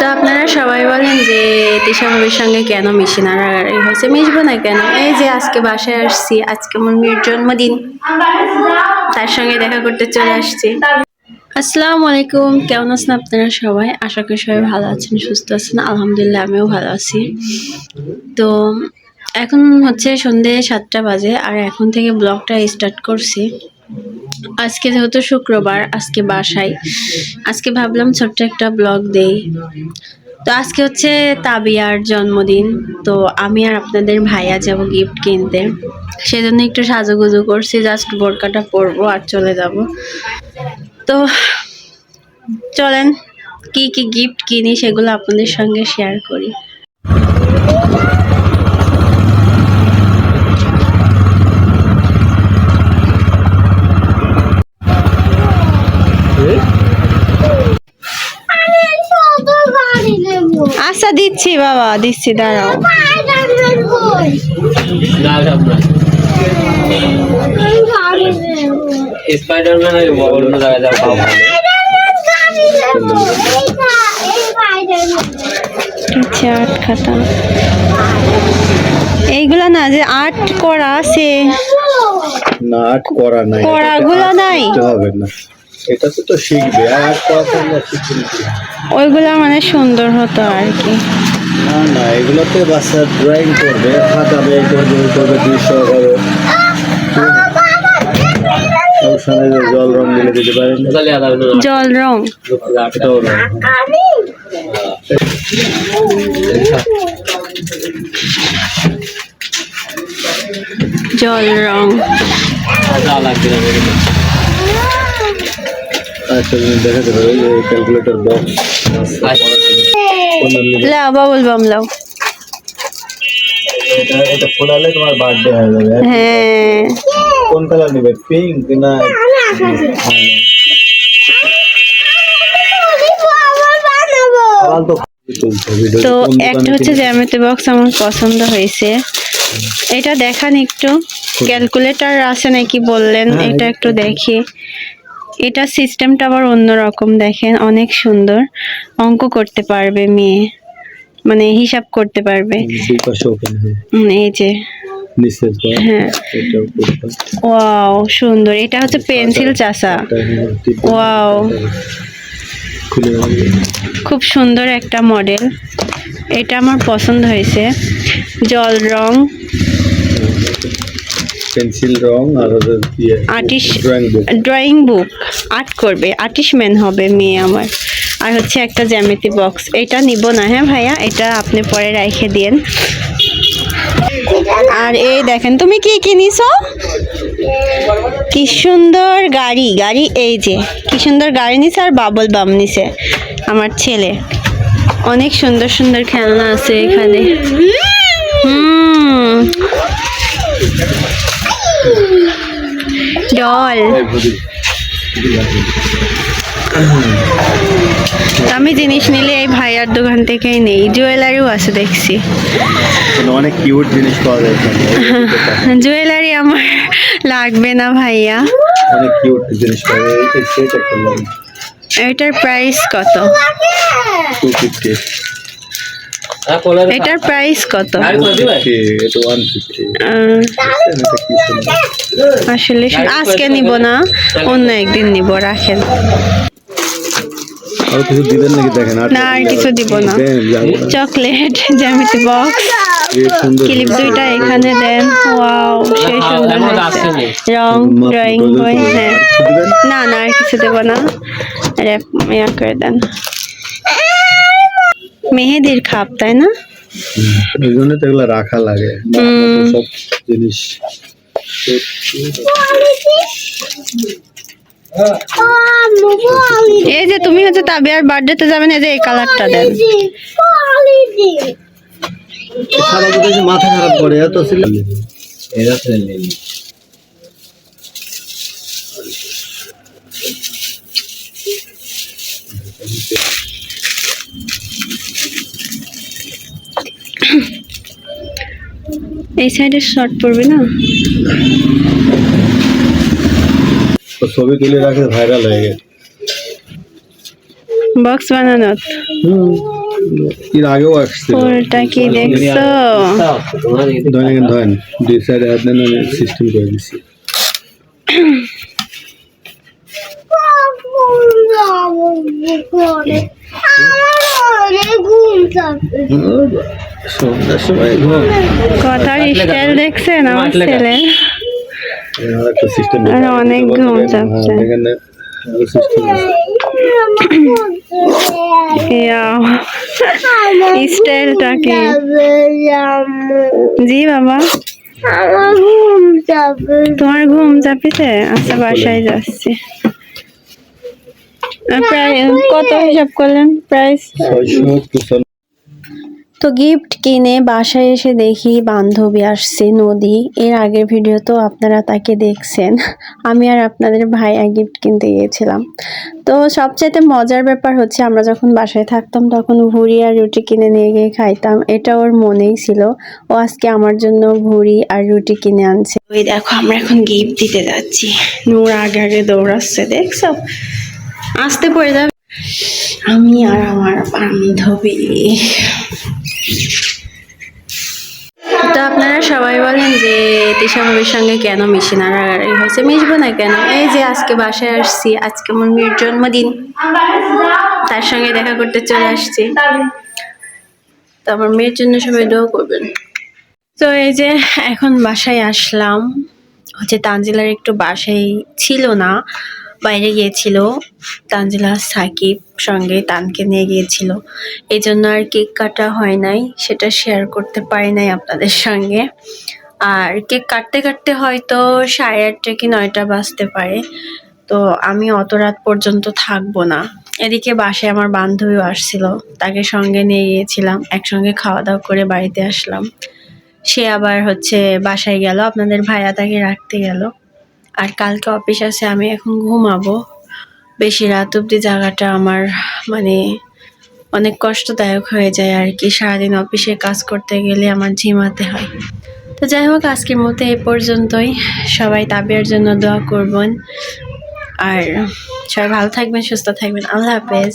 তো আপনারা সবাই বলেন যে তিশা ভাবির সঙ্গে কেন মিশি না? রাগারাগি হয়েছে? মিশবো না কেন? এই যে আজকে বাসায় আসছি, আজকে আমার মেয়ের জন্মদিন। তার সঙ্গে দেখা করতে চলে আসছি। আসসালামু আলাইকুম। কেমন আছেন আপনারা সবাই? আশা করি সবাই ভালো আছেন, সুস্থ আছেন। আলহামদুলিল্লাহ, আমিও ভালো আছি। তো এখন হচ্ছে সন্ধে সাতটা বাজে, আর এখন থেকে ব্লগটা স্টার্ট করছি। আজকে যেহেতু শুক্রবার, আজকে বাসায়। আজকে ভাবলাম ছোট্ট একটা ব্লগ দেই। তো আজকে হচ্ছে তাবিয়ার জন্মদিন। তো আমি আর আপনাদের ভাইয়া যাব গিফট কিনতে। সেজন্য একটু সাজুগুজু করছি জাস্ট বোরকাটা পরবো আর চলে যাব। তো চলেন, কি কি গিফট কিনি সেগুলো আপনাদের সঙ্গে শেয়ার করি। আচ্ছা দিচ্ছি বাবা দিচ্ছি দাঁড়াও। স্পাইডারম্যান অন্য জায়গায় যাওয়া আচ্ছা আর্ট খাতা। এইগুলা না যে আর্ট করা আছে। না আর্ট করা নাই। করাগুলো নাই? হবে না। এটা তো তো শিখবে আর আর্ট করা শিখবে? না ওইগুলা মানে সুন্দর হতো আর কি। না না এগুলোতে বাচ্চা ড্রয়িং করবে খাতাবে করবে করবে দৃশ্য যে জল রং দিতে পারেন জল রং। এটাও রং। জল রং। লাগবে আচ্ছা জিনিস দেখাতে পারে যে ক্যালকুলেটর বক্স লাও বাবুল বাম লাও। এটা এটা ফোলালে তোমার বার্থডে হয়ে। যাবে হ্যাঁ কোন কালার নিবে পিঙ্ক না তো একটা হচ্ছে জ্যামিতি বক্স আমার পছন্দ হয়েছে। এটা দেখান একটু। ক্যালকুলেটর আছে নাকি বললেন? হ্যাঁ, এটা একটু দেখি। এটা সিস্টেমটা আবার অন্যরকম দেখেন অনেক সুন্দর। অঙ্ক করতে পারবে মেয়ে। মানে হিসাব করতে পারবে। হয়। এই যে। হ্যাঁ। ওয়াও সুন্দর। এটা হচ্ছে পেন্সিল চাষা। ওয়াও। খুব সুন্দর একটা মডেল এটা আমার পছন্দ হয়েছে। জল রং। পেন্সিল রং আর artist drawing book drawing book art করবে। আর্টিস্টম্যান হবে মেয়ে আমার। আর হচ্ছে একটা জ্যামিতি বক্স এটা নিব না হ্যাঁ ভাইয়া? এটা আপনি পরে রেখে দিন আর এই দেখেন তুমি কি কিনিছো? কি সুন্দর গাড়ি। গাড়ি এই যে কি সুন্দর গাড়ি নিছে আর বাবল বাম নিছে। আমার ছেলে। অনেক সুন্দর সুন্দর খেলনা আছে এখানে। হুম। ডল আমি জিনিস নিলে এই ভাইয়ার দোকান থেকেই নেই। জুয়েলারিও আছে দেখছি। অনেক কিউট জিনিস পাওয়া যায় জুয়েলারি আমার লাগবে না ভাইয়া। অনেক কিউট জিনিস পাওয়া যায়। এটার প্রাইস কত টু ফিফটি হ্যাঁ, কোলে রে। এটার প্রাইস কত? আসলে আজকে নিব না অন্য একদিন নিব রাখেন। আর কিছু দিবেন নাকি দেখেন? না আর কিছু দিব না। চকলেট জ্যামিতি বক্স ক্লিপ দুইটা এখানে দেন। ওয়াও সেই সুন্দর হয়েছে। রং ড্রয়িং বই হ্যাঁ। আর কিছু দিবেন? না না আর কিছু দেবো না। র্যাপ ইয়া করে দেন। মেহেদির খাপ তাই না? এই জন্য তো এগুলো রাখা লাগে। সব জিনিস। এই যে তুমি হচ্ছে তাবিয়ার বার্থডেতে যাবেন এই যে এই কালারটা দেন। মাথা খারাপ করে এত ছিল এরা এই সাইডে শর্ট পড়বে না? তো ছবি তুলে রাখে ভাইরাল হয়ে গেছে। বক্স বানানো? এর আগেও আসছিল ফুলটা কি দেখছ? ধরেন ধরেন দুই সাইডে হাত দেন সিস্টেম করে দিচ্ছি সন্ধ্যার সময় ঘুম। কথার স্টাইল দেখছেন আমার ছেলে। অনেক ঘুম চাপছে। স্টাইলটা কি জি বাবা। তোমার ঘুম চাপিছে? আচ্ছা বাসায় যাচ্ছি। প্রায় কত হিসাব করলেন? প্রাইস? তো গিফট কিনে বাসায় এসে দেখি বান্ধবী আসছে নদী। এর আগের ভিডিও তো আপনারা তাকে দেখছেন। আমি আর আপনাদের ভাইয়া গিফট কিনতে গিয়েছিলাম। তো সবচাইতে মজার ব্যাপার হচ্ছে আমরা যখন বাসায় থাকতাম তখন ভুড়ি আর রুটি কিনে নিয়ে গিয়ে খাইতাম। এটা ওর মনেই ছিল। ও আজকে আমার জন্য ভুড়ি আর রুটি কিনে আনছে। ওই দেখো, আমরা এখন গিফট দিতে যাচ্ছি। নূর আগে আগে দৌড়াচ্ছে, দেখছ? আসতে পড়ে যাবে। আমি আর আমার বান্ধবী সবাই বলেন যে তিশা সঙ্গে কেন মিশি না রাগারাগি হয়েছে? মিশবো না কেন? এই যে আজকে বাসায় আসছি, আজকে আমার মেয়ের জন্মদিন। তার সঙ্গে দেখা করতে চলে আসছি। তো আমার মেয়ের জন্য সবাই দোয়া করবেন। তো এই যে এখন বাসায় আসলাম। হচ্ছে তানজিলার একটু বাসায় ছিল না। বাইরে গিয়েছিল। তানজিলা, সাকিব সঙ্গে তানকে নিয়ে গিয়েছিল। এই জন্য আর কেক কাটা হয় নাই, সেটা শেয়ার করতে পারি নাই আপনাদের সঙ্গে। আর কেক কাটতে কাটতে হয়তো সাড়ে আটটা কি নয়টা বাজতে পারে। তো আমি অত রাত পর্যন্ত থাকব না। এদিকে বাসায় আমার বান্ধবীও আসছিল, তাকে সঙ্গে নিয়ে গিয়েছিলাম, একসঙ্গে খাওয়া দাওয়া করে বাড়িতে আসলাম। সে আবার হচ্ছে বাসায় গেল। আপনাদের ভাইয়া তাকে রাখতে গেল। আর কালকে অফিস আছে, আমি এখন ঘুমাবো। বেশি রাত অবধি জায়গাটা আমার মানে অনেক কষ্টদায়ক হয়ে যায় আর কি। সারাদিন অফিসে কাজ করতে গেলে আমার ঝিমাতে হয়। তো যাই হোক, আজকের মতো এই পর্যন্তই। সবাই তাবিয়ার জন্য দোয়া করবেন। আর সবাই ভালো থাকবেন, সুস্থ থাকবেন। আল্লাহ হাফেজ।